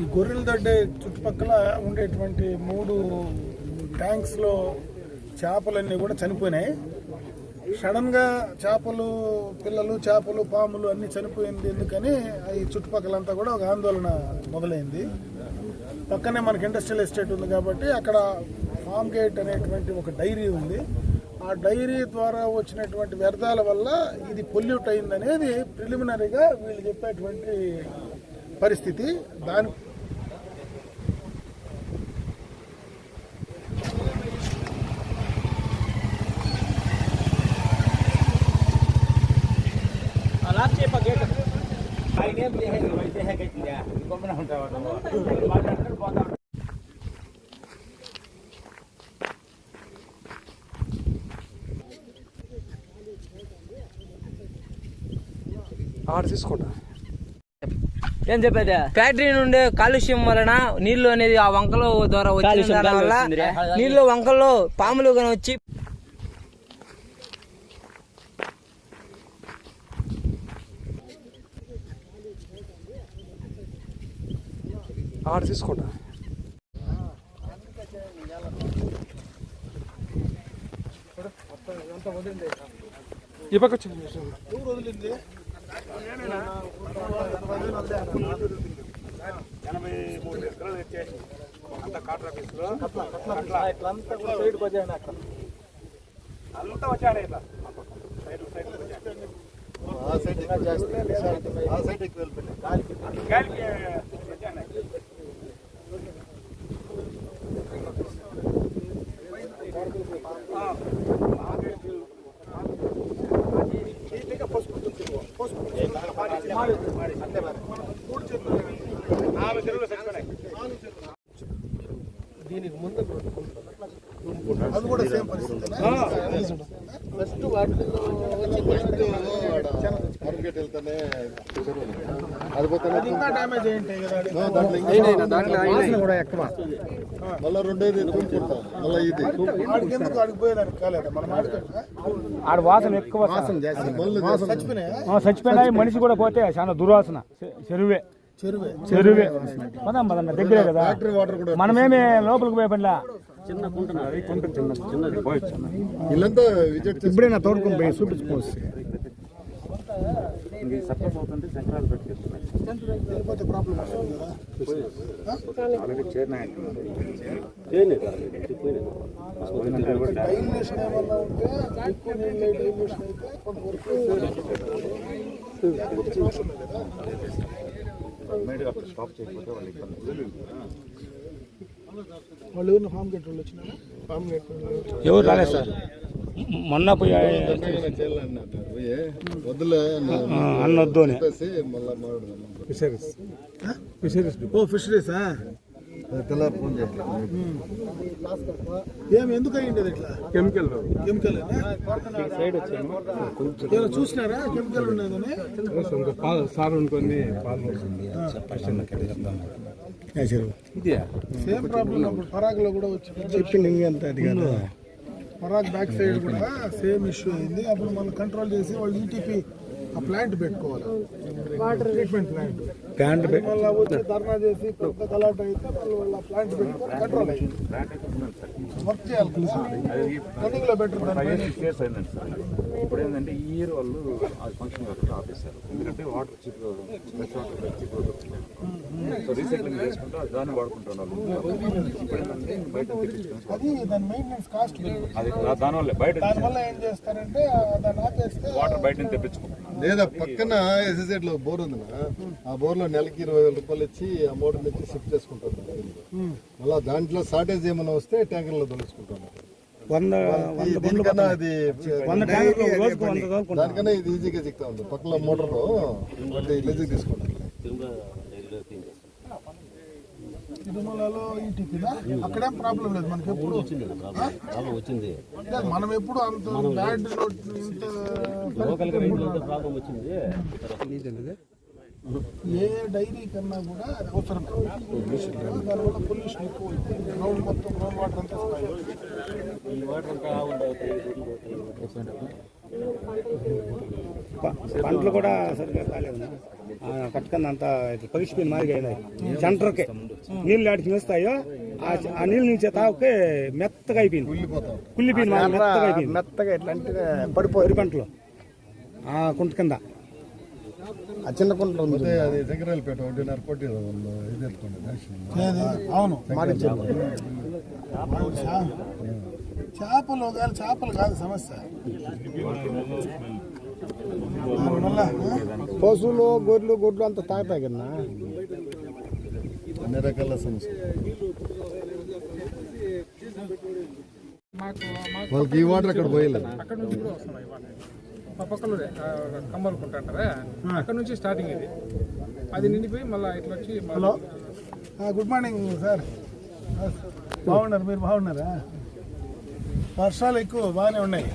ఈ గొర్రెల దొడ్డే చుట్టుపక్కల ఉండేటువంటి మూడు ట్యాంక్స్లో చేపలన్నీ కూడా చనిపోయినాయి. సడన్గా చేపలు పిల్లలు చేపలు పాములు అన్నీ చనిపోయింది ఎందుకని ఈ చుట్టుపక్కలంతా కూడా ఒక ఆందోళన మొదలైంది. పక్కనే మనకి ఇండస్ట్రియల్ ఎస్టేట్ ఉంది కాబట్టి అక్కడ ఫామ్ గేట్ అనేటువంటి ఒక డైరీ ఉంది. ఆ డైరీ ద్వారా వచ్చినటువంటి వ్యర్థాల వల్ల ఇది పొల్యూట్ అయింది అనేది ప్రిలిమినరీగా వీళ్ళు చెప్పేటువంటి పరిస్థితి దాని ఆడ తీసుకోండి ఏం చెప్పేది? ఫ్యాక్టరీ నుండి కాలుష్యం వలన నీళ్ళు అనేది ఆ వంకలో ద్వారా వచ్చిన దాని వల్ల నీళ్ళు వంకల్లో పాములు కానీ వచ్చి ఆడ తీసుకోండి. ఈ పక్క వచ్చింది ఊరు వదిలింది అది కూడా సేమ్ పరిస్థితి ఫస్ట్ వాటిలో మార్కెట్ వెళ్తానే అది పోతానే అది ఇంకా డ్యామేజ్ అయ్యింటాయి కదా అది. మళ్ళీ రెండోది తుంపుకుంటాం మళ్ళీ ఇది. ఆడికి ఎందుకు ఆడికి పోయేదానికి కాలేదా? మన మార్కెట్ ఆడ వాసన ఎక్కువ చచ్చిపోయినాయి? మనిషి కూడా పోతే చాలా దుర్వాసన. చెరువే. చెరువే. చెరువే. పదాం పదన్న దగ్గరే కదా. ఫ్యాక్టరీ వాటర్ కూడా మనమేమి లోపలికి పోయే పనిలా? ఇల్లంతా విజిట్ చేసి ఇప్పుడే నా తోడుకొని పోయి చూపించుకోవచ్చు ఉంటే ఎక్కువ నీళ్ళు డైల్యూషన్ అయితే కొంతవరకు లేకపోతే సమస్య ఉంది కదా వాళ్ళు ఎవరిని ఫామ్ గేట్ వాళ్ళు వచ్చినారా? ఫామ్ ఎవరు రాలేదు సార్. మొన్న పోయి అన్నొద్దు అని. చెప్పేసి మళ్ళీ మాట్లాడదాం ఫిషరీస్. ఫిషరీస్. ఓ ఫిషరీసా? తెల్లారి ఫోన్ ఏమి ఎందుకు అయ్యింది ఇట్లా? కెమికల్ కెమికల్ చూసినారా? కెమికల్ పాలు సార్ పాలు సేమ్ ప్రాబ్లం అప్పుడు పరాగ్లో కూడా వచ్చి చెప్పింది అంత అది కదా? పరాగ్ బ్యాక్ సైడ్ కూడా సేమ్ ఇష్యూ అయింది. అప్పుడు మనం కంట్రోల్ చేసి వాళ్ళు ఈటీపీ ఆ ప్లాంట్ పెట్టుకోవాలి. వాటర్ ట్రీట్మెంట్ ప్లాంట్ ప్లాంట్ వచ్చి ధర్నా చేసి పెద్ద కలాట్ అయితే వాళ్ళు వాళ్ళ ప్లాంట్ పెట్టుకొని కంట్రోల్ అయ్యింది వర్క్ చేయాలి రన్నింగ్లో బెటర్ ఇయర్స్ అయిందండి సార్. ఇప్పుడు ఏంటంటే ఈ ఇయర్ వాళ్ళు ఆ ఫంక్షన్ అక్కడ ఆపేశారు. ఎందుకంటే water cheap fresh water cheap so recycling చేసుకుంటూ దాన్ని వాడుకుంటున్నారు ఇప్పుడు ఏంటంటే బయట అది దాని మెయింటెనెన్స్ కాస్ట్ అది దానివల్ల బయట దానివల్ల ఏం చేస్తారంటే ఆ దాన్ని ఆపేస్తే వాటర్ బయట తెప్పించుకుంటున్నారు. లేదా పక్కన ఎస్ఎస్ఐడ్లో బోర్ ఉంది ఆ బోర్లో నెలకి ఇరవై వేల రూపాయలు ఇచ్చి ఆ మోటార్ నుంచి షిఫ్ట్ చేసుకుంటారు మళ్ళీ దాంట్లో షార్టేజ్ ఏమైనా వస్తే వంద ఈ- దీనికన్నా అది దానికన్నా ఇది ఈజీగా చిక్తా ఉంది. పక్కన మోటార్ తీసుకుంటారు తిరుమలలో ఈటీపీనా అక్కడేం ప్రాబ్లం లేదు మనకి ఎప్పుడు వచ్చింది. మనం ఎప్పుడు అంత బ్యాడ్ ఇంత ఏ డైరీ కన్నా కూడా అది అవసరం దానివల్ల పొల్యూషన్ ఎక్కువ గ్రౌండ్ మొత్తం గ్రౌండ్ వాటర్ అంతా. ప- పంటలు కూడా సరిగ్గా కాలేదు పట్టుకుని అంత పగిసిపోయిన మాదిరిగా అయినాయి. సెంటర్కి నీళ్ళు ఆడికి వేస్తాయో ఆ నీళ్ళు నుంచి తాగుకే మెత్తగా అయిపోయింది. మాదిరి మెత్తగా అయిపోయింది. మెత్తగా ఎట్లా అంటే పడిపోయి వరి పంటలు. ఆ కుంట కింద. ఆ చిన్న కుంటలు ఉంది. అదే దగ్గరపేట ఒకటిన్నర కోటి ఇది? అవును. చేపలు ఒకవేళ చేపలు కాదు సమస్య? పశువులు గొర్రెలు గొడ్లు అంత తాగుతాయి కదా అన్ని రకాల సమస్య. వాళ్ళకి ఈ వాటర్ అక్కడ పోయలేదు. అక్కడ నుంచి కూడా వస్తున్నాయి వాటర్ మా పక్కన కమ్మలుకుంటా అంటారా? అక్కడ నుంచి స్టార్టింగ్ ఇది. అది నిండిపోయి మళ్ళీ ఇట్లా వచ్చి హలో. ఆ, గుడ్ మార్నింగ్ సార్ బాగున్నారు మీరు బాగున్నారా? వర్షాలు ఎక్కువ బాగానే ఉన్నాయి.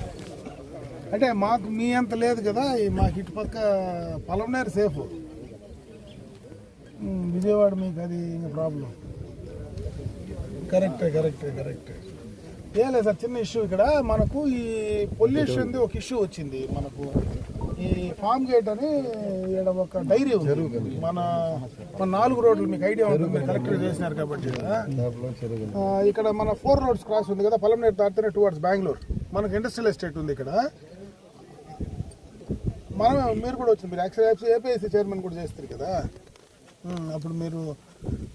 అంటే మాకు మీ అంత లేదు కదా మాకు ఇటు పక్క పొలంనేరు సేఫ్ విజయవాడ మీకు అది ప్రాబ్లం కరెక్టే కరెక్టే కరెక్టే ఏం లేదు సార్ చిన్న ఇష్యూ ఇక్కడ. మనకు ఈ పొల్యూషన్ది ఒక ఇష్యూ వచ్చింది. మనకు ఈ ఫామ్ గేట్ అని ఈడ ఒక డైరీ ఉంది. మన మన నాలుగు రోడ్లు మీకు ఐడియా ఉంటుంది. మీరు కలెక్టర్ చేసినారు కాబట్టి ఇక్కడ. ఇక్కడ మన ఫోర్ రోడ్స్ క్రాస్ ఉంది కదా పొలంనేరు దాటితేనే టువర్డ్స్ బెంగళూరు మనకు ఇండస్ట్రియల్ ఎస్టేట్ ఉంది ఇక్కడ. మనం మీరు కూడా వచ్చింది మీరు యాక్చువల్ ఏపీఎస్సీ చైర్మన్ కూడా చేస్తారు కదా. అప్పుడు మీరు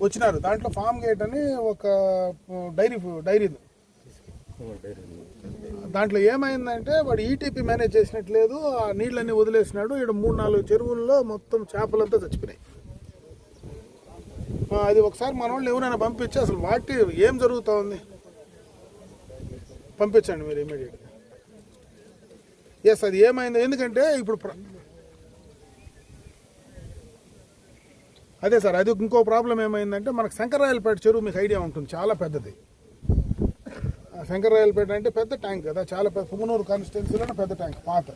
వచ్చినారు. దాంట్లో ఫామ్ గేట్ అని ఒక డైరీ డైరీ దాంట్లో ఏమైందంటే వాడు ఈటీపీ మేనేజ్ చేసినట్లేదు ఆ నీళ్ళన్నీ వదిలేసినాడు. ఇక్కడ మూడు నాలుగు చెరువుల్లో మొత్తం చేపలంతా చచ్చిపోయినాయి. అది ఒకసారి మన వాళ్ళు ఎవరైనా పంపించి అసలు వాటి ఏం జరుగుతూ ఉంది? పంపించండి మీరు ఇమీడియట్గా ఎస్ అది ఏమైంది? ఎందుకంటే ఇప్పుడు అదే సార్ అది ఇంకో ప్రాబ్లం ఏమైందంటే మనకు శంకరాయలపేట చెరువు మీకు ఐడియా ఉంటుంది చాలా పెద్దది. శంకరాయలపేట అంటే పెద్ద ట్యాంక్ కదా చాలా పెద్ద పుంగనూరు కాన్స్టిట్యున్సీలోనే పెద్ద ట్యాంక్ పాత.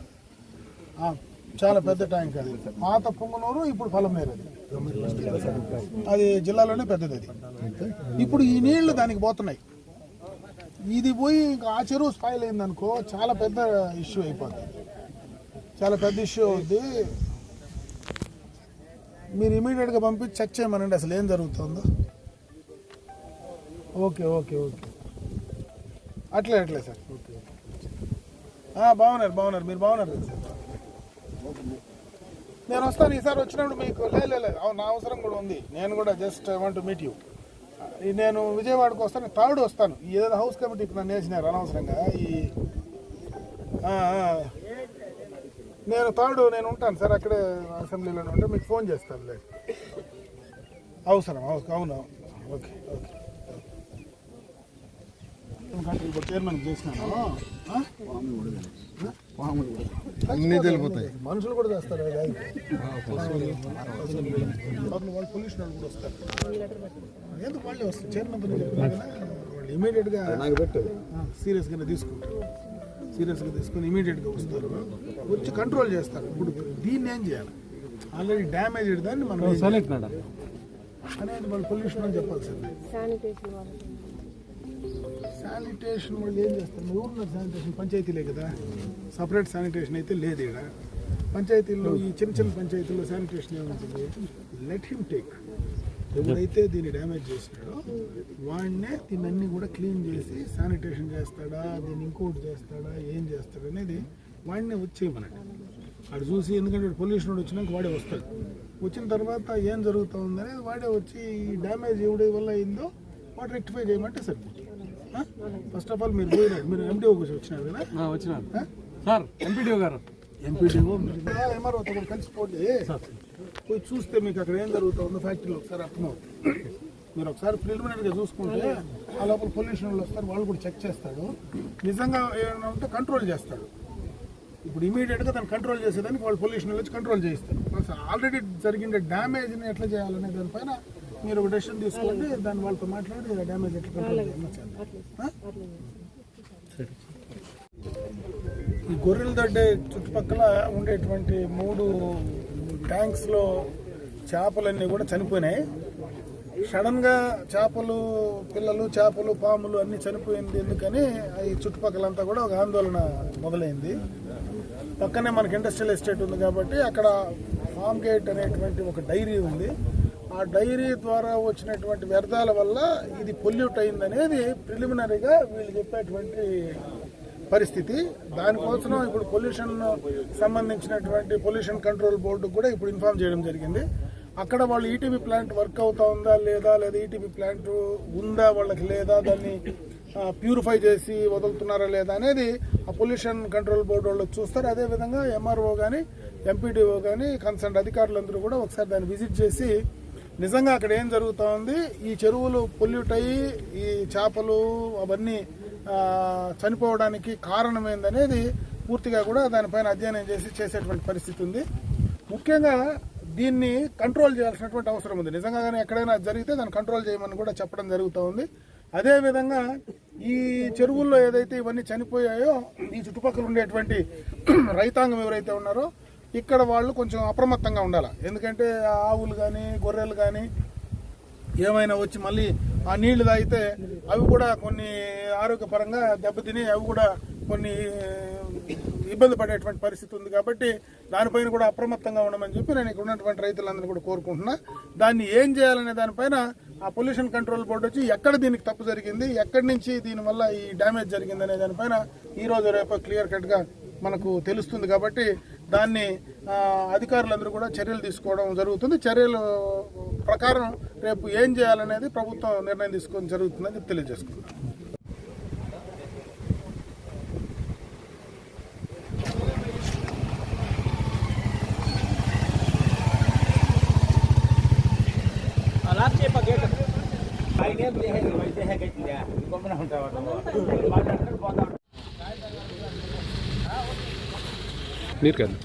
చాలా పెద్ద ట్యాంక్ అది. పాత పుంగనూరు ఇప్పుడు పొలంనేరు అది అది జిల్లాలోనే పెద్దది అది. ఇప్పుడు ఈ నీళ్ళు దానికి పోతున్నాయి. ఇది పోయి ఇంకా ఆ చెరువు స్పాయిల్ అయిందనుకో చాలా పెద్ద ఇష్యూ అయిపోతుంది చాలా పెద్ద ఇష్యూ అవుద్ది. మీరు ఇమీడియట్గా పంపించి చెక్ చేయమనండి అసలు ఏం జరుగుతుందో. Okay okay okay. అట్లే అట్లే సార్. ఓకే బాగున్నారు బాగున్నారు. మీరు బాగున్నారు కదా సార్? నేను వస్తాను. ఈసారి వచ్చినప్పుడు మీకు లే లే, అవును నా అవసరం కూడా ఉంది. నేను కూడా just I want meet you నేను విజయవాడకు వస్తాను థర్డ్ వస్తాను. ఈ ఏదో హౌస్ కమిటీకి నన్ను వేసినారు అనవసరంగా. ఈ నేను థర్డ్ నేను ఉంటాను సార్ అక్కడే అసెంబ్లీలోనే ఉంటే మీకు ఫోన్ చేస్తాను లేదు అవసరం అవసరం అవును అవును. Okay okay. ఇప్పుడు చైర్మన్ చేసినాను ఆ? అన్ని తెలిపోతాయి మనుషులు కూడా చేస్తారు వాళ్ళు పొల్యూషన్ వాళ్ళు కూడా వస్తారు ఎందుకు వాళ్ళే వస్తారు చైర్మన్ వాళ్ళు ఇమీడియట్గా నాకు పెట్టు సీరియస్గానే తీసుకుంటారు సీరియస్గా తీసుకుని ఇమీడియట్గా వస్తారు వచ్చి కంట్రోల్ చేస్తారు ఇప్పుడు దీన్ని ఏం చేయాలి ఆల్రెడీ డ్యామేజ్ దాన్ని మనం అనేది వాళ్ళు పొల్యూషన్ అని చెప్పాలి సార్ శానిటేషన్ వాళ్ళు ఏం చేస్తారు? మీ ఊర్లో శానిటేషన్ పంచాయతీలే కదా? సపరేట్ శానిటేషన్ అయితే లేదు ఇక్కడ పంచాయతీల్లో ఈ చిన్న చిన్న పంచాయతీల్లో శానిటేషన్ ఏముంటుంది? లెట్ హిమ్ టేక్ ఎవరైతే దీన్ని డ్యామేజ్ చేసినాడో వాడినే దీన్ని అన్ని కూడా క్లీన్ చేసి శానిటేషన్ చేస్తాడా? దీన్ని ఇంకోటి చేస్తాడా? ఏం చేస్తాడు అనేది వాడినే వచ్చేయమనండి. అక్కడ చూసి ఎందుకంటే పొల్యూషన్ వచ్చినాక వాడే వస్తాడు. వచ్చిన తర్వాత ఏం జరుగుతుందనేది వాడే వచ్చి ఈ డ్యామేజ్ ఎవడి వల్ల అయిందో వాడు రెక్టిఫై చేయమంటే సరిపోతుంది. ఫస్ట్ ఆఫ్ ఆల్ మీరు పోయినారు మీరు ఎండిఓ వచ్చినారు కదా? వచ్చినారు. సార్ ఎంపీడీఓ గారు. ఎంపీడీఓ కలిసిపోతే పోయి చూస్తే మీకు అక్కడ ఏం జరుగుతుందో ఫ్యాక్టరీలో ఒకసారి అర్థమవుతుంది మీరు ఒకసారి ప్రిలిమినరీగా చూసుకుంటే ఆ లోపల పొల్యూషన్ వాళ్ళు వస్తారు వాళ్ళు కూడా చెక్ చేస్తాడు నిజంగా ఏమైనా ఉంటే కంట్రోల్ చేస్తాడు ఇప్పుడు ఇమీడియట్గా దాన్ని కంట్రోల్ చేసేదానికి వాళ్ళు పొల్యూషన్ వచ్చి కంట్రోల్ చేస్తారు ఆల్రెడీ జరిగిన డ్యామేజ్ని ఎట్లా చేయాలనే దానిపైన మీరు ఒక డెసిషన్ తీసుకోండి దాన్ని వాళ్ళతో మాట్లాడి డ్యామేజ్ ఎట్లా? ఈ గొర్రెల దొడ్డే చుట్టుపక్కల ఉండేటువంటి మూడు ట్యాంక్స్లో చేపలన్నీ కూడా చనిపోయినాయి. సడన్గా చేపలు పిల్లలు చేపలు పాములు అన్నీ చనిపోయింది ఎందుకని ఈ చుట్టుపక్కలంతా కూడా ఒక ఆందోళన మొదలైంది. పక్కనే మనకి ఇండస్ట్రియల్ ఎస్టేట్ ఉంది కాబట్టి అక్కడ ఫామ్ గేట్ అనేటువంటి ఒక డైరీ ఉంది. ఆ డైరీ ద్వారా వచ్చినటువంటి వ్యర్థాల వల్ల ఇది పొల్యూట్ అయిందనేది ప్రిలిమినరీగా వీళ్ళు చెప్పేటువంటి పరిస్థితి. దానికోసం ఇప్పుడు పొల్యూషన్ సంబంధించినటువంటి పొల్యూషన్ కంట్రోల్ బోర్డు కూడా ఇప్పుడు ఇన్ఫార్మ్ చేయడం జరిగింది. అక్కడ వాళ్ళు ఈటీబీ ప్లాంట్ వర్క్ అవుతా ఉందా లేదా లేదా ఈటీబీ ప్లాంట్ ఉందా వాళ్ళకి లేదా దాన్ని ప్యూరిఫై చేసి వదులుతున్నారా లేదా అనేది ఆ పొల్యూషన్ కంట్రోల్ బోర్డు వాళ్ళు చూస్తారు. అదేవిధంగా ఎంఆర్ఓ కానీ ఎంపీడీఓ కానీ కన్సర్న్ అధికారులందరూ కూడా ఒకసారి దాన్ని విజిట్ చేసి నిజంగా అక్కడ ఏం జరుగుతూ ఉంది? ఈ చెరువులు పొల్యూట్ అయ్యి ఈ చేపలు అవన్నీ చనిపోవడానికి కారణం ఏందనేది పూర్తిగా కూడా దానిపైన అధ్యయనం చేసి చేసేటువంటి పరిస్థితి ఉంది. ముఖ్యంగా దీన్ని కంట్రోల్ చేయాల్సినటువంటి అవసరం ఉంది. నిజంగా కానీ ఎక్కడైనా జరిగితే దాన్ని కంట్రోల్ చేయమని కూడా చెప్పడం జరుగుతూ ఉంది. అదేవిధంగా ఈ చెరువుల్లో ఏదైతే ఇవన్నీ చనిపోయాయో ఈ చుట్టుపక్కల ఉండేటువంటి రైతాంగం ఎవరైతే ఉన్నారో ఇక్కడ వాళ్ళు కొంచెం అప్రమత్తంగా ఉండాలి. ఎందుకంటే ఆవులు కానీ గొర్రెలు కానీ ఏమైనా వచ్చి మళ్ళీ ఆ నీళ్ళు తాగితే అవి కూడా కొన్ని ఆరోగ్యపరంగా దెబ్బతిని అవి కూడా కొన్ని ఇబ్బంది పడేటువంటి పరిస్థితి ఉంది కాబట్టి దానిపైన కూడా అప్రమత్తంగా ఉండమని చెప్పి నేను ఇక్కడ ఉన్నటువంటి రైతులందరినీ కూడా కోరుకుంటున్నా. దాన్ని ఏం చేయాలనే దానిపైన ఆ పొల్యూషన్ కంట్రోల్ బోర్డు వచ్చి ఎక్కడ దీనికి తప్పు జరిగింది ఎక్కడి నుంచి దీనివల్ల ఈ డ్యామేజ్ జరిగింది అనే దానిపైన ఈ రోజు రేపు క్లియర్ కట్గా మనకు తెలుస్తుంది కాబట్టి దాన్ని అధికారులందరూ కూడా చర్యలు తీసుకోవడం జరుగుతుంది. చర్యలు ప్రకారం రేపు ఏం చేయాలనేది ప్రభుత్వం నిర్ణయం తీసుకోవడం జరుగుతుందని తెలియజేసుకుంటున్నాను నీరు కదా